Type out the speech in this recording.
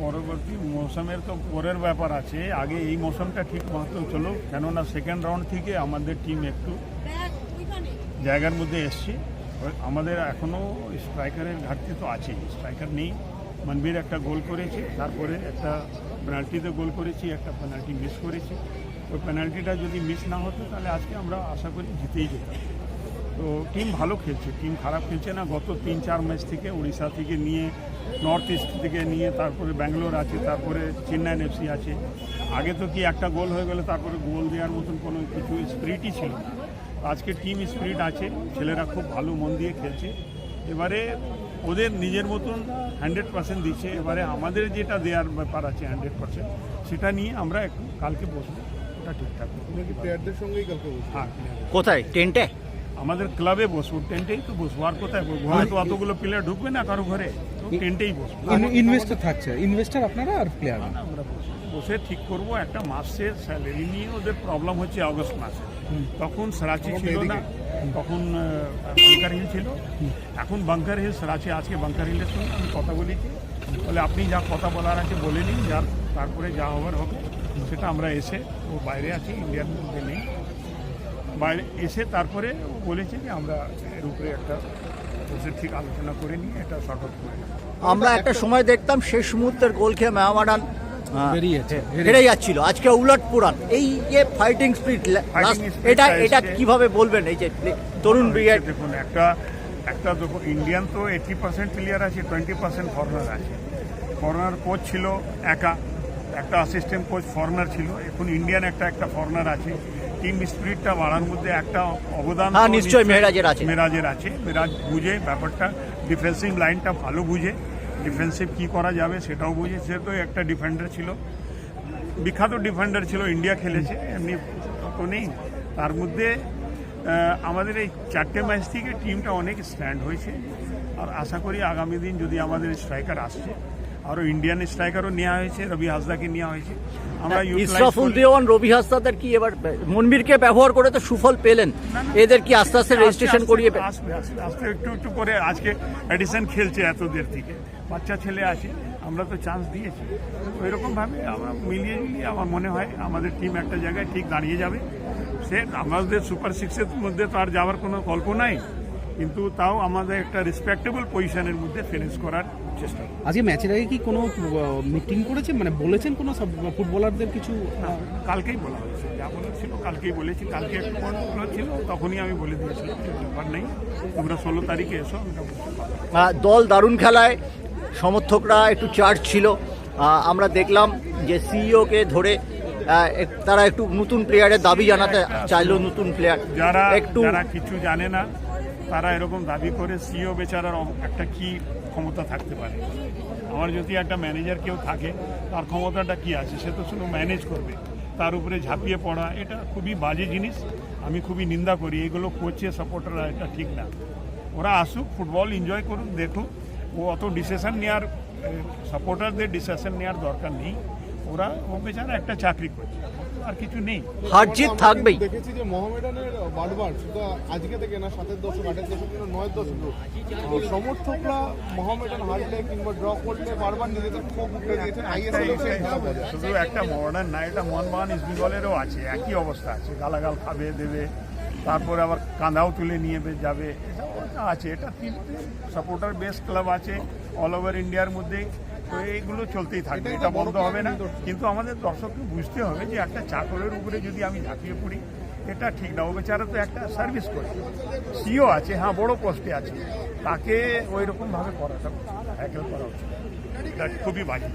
পরবর্তী মৌসুমের তো পরের ব্যাপার আছে। আগে এই মৌসুমটা ঠিক মতো চলো কেননা সেকেন্ড রাউন্ড থেকে আমাদের টিম একটু জায়গার মধ্যে এসছে। আমাদের এখনও স্ট্রাইকারের ঘাটতি তো আছেই। স্ট্রাইকার নেই। মনবীর একটা গোল করেছে, তারপরে একটা পেনাল্টিতে গোল করেছি, একটা পেনাল্টি মিস করেছি। ওই পেনাল্টিটা যদি মিস না হতো, তাহলে আজকে আমরা আশা করি জিতেই যেতাম। তো টিম ভালো খেলছে টিম খারাপ খেলছে না। গত তিন চার ম্যাচ থেকে উড়িষ্যা থেকে নিয়ে নর্থ ইস্ট থেকে নিয়ে তারপরে ব্যাঙ্গালোর আছে তারপরে চেন্নাইন এফসি আছে। আগে তো কি একটা গোল হয়ে গেলে তারপরে গোল দেওয়ার মতন কোনো কিছু স্পিরিটই ছিল না। আজকে টিম স্পিরিট আছে ছেলেরা খুব ভালো মন দিয়ে খেলছে। এবারে ওদের নিজের মতন হান্ড্রেড পার্সেন্ট দিচ্ছে। এবারে আমাদের যেটা দেওয়ার ব্যাপার আছে হান্ড্রেড পার্সেন্ট সেটা নিয়ে আমরা একটু কালকে বসবো। ওটা ঠিকঠাক। প্লেয়ারদের সঙ্গেই কালকে বসবে হ্যাঁ। কোথায়? টেন্টে আমাদের ক্লাবে বসবো টেন্টেই তো বসবো। আর কোথায় বসবো? ঘরে তো অতগুলো প্লেয়ার ঢুকবে না কারও ঘরে তো টেন্টেই বসবো। ইনভেস্টার থাকছে। ইনভেস্টার আপনারা আর প্লেয়ার না, আমরা। বসে ঠিক করব একটা মাসের স্যালারি নিয়ে ওদের প্রবলেম হচ্ছে অগস্ট মাসে। তখন সরাচি ছিল না তখন বাংকার হিল ছিল। এখন বাংকার হিল সরাচি আজকে বাংকার হিলের সঙ্গে আমি কথা বলেছি। বলে আপনি যা কথা বলার আছে বলে নিন যার তারপরে যা হবার হবে সেটা আমরা এসে ও বাইরে আছি ইন্ডিয়ার মধ্যে নেই। বাইরে এসে তারপরে ও বলেছে যে আমরা এর উপরে একটা বসে ঠিক আলোচনা করে নিয়ে এটা শর্ট আউট করে আমরা একটা সময় দেখতাম শেষ মুহূর্তের গোল খেয়ে মেহমাডান বেরিয়েছে হেরে যাচ্ছিল। আজকে উলট পুরান এই যে ফাইটিং স্পিরিট Fighting এটা এটা। কীভাবে বলবেন? এই যে তরুণ ব্রিগেড দেখুন একটা একটা দেখুন ইন্ডিয়ান তো এইটি পার্সেন্ট প্লেয়ার আছে টোয়েন্টি পার্সেন্ট ফরেনার আছে। ফরেনার কোচ ছিল একা। একটা অ্যাসিস্ট্যান্ট কোচ ফরেনার ছিল। এখন ইন্ডিয়ান একটা একটা ফরেনার আছে। টিম স্পিরিটটা বাড়ার মধ্যে একটা অবদান হ্যাঁ, নিশ্চয়ই মেহরাজের আছে। মেরাজের আছে। মেরাজ বুঝে ব্যাপারটা ডিফেন্সিভ লাইনটা ভালো বুঝে ডিফেন্সিভ কি করা যাবে সেটাও বুঝে। সে তো একটা ডিফেন্ডার ছিল বিখ্যাত ডিফেন্ডার ছিল ইন্ডিয়া খেলেছে এমনি তো নেই। তার মধ্যে আমাদের এই চারটে ম্যাচ থেকে টিমটা অনেক স্ট্যান্ড হয়েছে। আর আশা করি আগামী দিন যদি আমাদের স্ট্রাইকার আসছে আরও ইন্ডিয়ান স্ট্রাইকারও নেওয়া হয়েছে রবি হাসদাকে নেওয়া হয়েছে। আমরা ইসরাফুল দেওয়ান রবি হাসদাদের কি এবার মনবীরকে ব্যবহার করে তো সুফল পেলেন। এদের কি আস্তে আস্তে রেজিস্ট্রেশন করিয়ে আস্তে আসবে আস্তে একটু একটু করে আজকে এডিশন খেলছে এত দের থেকে। বাচ্চা ছেলে আছে আমরা তো চান্স দিয়েছি। ওই রকমভাবে আমরা মিলিয়ে মিলিয়ে আমার মনে হয় আমাদের টিম একটা জায়গায় ঠিক দাঁড়িয়ে যাবে। সে আমাদের সুপার সিক্সের মধ্যে তো আর যাওয়ার কোনো গল্প নাই। কিন্তু তাও আমাদের একটা রেসপেক্টেবল পজিশনের মধ্যে ফিনিশ করার চেষ্টা। আজকে ম্যাচের আগে কি কোনো মিটিং করেছেন? মানে বলেছেন কোনো সব ফুটবলারদের কিছু? কালকেই বলা হয়েছে। যা বলেছিল কালকেই বলেছি। কালকে একটু ফোন ছিল তখনই আমি বলে দিয়েছিলাম ব্যাপার নেই। তোমরা ষোলো তারিখে এসো দল দারুণ খেলায় সমর্থকরা একটু চার্জ ছিল। আমরা দেখলাম যে সিইওকে ধরে এক- তারা একটু নতুন প্লেয়ারের দাবি জানাতে চাইলো নতুন প্লেয়ার যারা একটু যারা কিছু জানে না তারা এরকম দাবি করে সিও বেচারার একটা কি ক্ষমতা থাকতে পারে? আমার যদি একটা ম্যানেজার কেউ থাকে, তার ক্ষমতাটা কি আছে? সে তো শুধু ম্যানেজ করবে। তার উপরে ঝাঁপিয়ে পড়া, এটা খুবই বাজে জিনিস। আমি খুবই নিন্দা করি। এগুলো কোচে সাপোর্টাররা এটা ঠিক না। ওরা আসুক ফুটবল এনজয় করুক, দেখুক। ও অত ডিসিশন নেওয়ার সাপোর্টারদের ডিসিশন নেওয়ার দরকার নেই। ওরা ও বেচারা একটা চাকরি করছে। আর কিছু নেই। হার জিত থাকবেই। দেখেছি যে মোহামেডানের বারবার শুধু আজকে থেকে না সাতের দশক আটের দশক কিন্তু নয়ের দশক সমর্থকরা মোহামেডান হারলে কিংবা ড্র করলে বারবার নিজেদের ক্ষোভ উঠে দিয়েছেন। আইএসএল শুধু একটা মডার্ন না এটা মোহনবাগান ইস্ট বেঙ্গলেরও আছে একই অবস্থা আছে। গালাগাল খাবে দেবে তারপরে আবার কাঁদাও তুলে নিয়ে যাবে। এটা ওটা আছে এটা তিনটে সাপোর্টার বেস ক্লাব আছে অল ওভার ইন্ডিয়ার মধ্যে তো এইগুলো চলতেই থাকবে, এটা বন্ধ হবে না। কিন্তু আমাদের দর্শককে বুঝতে হবে যে একটা চাকরের উপরে যদি আমি ঝাঁপিয়ে পড়ি, এটা ঠিক না। ও বেচারা তো একটা সার্ভিস করে। সিও আছে হ্যাঁ বড় পোস্টে আছে। তাকে ওই রকমভাবে করাটা হ্যাকেল করা উচিত। খুবই বাজে।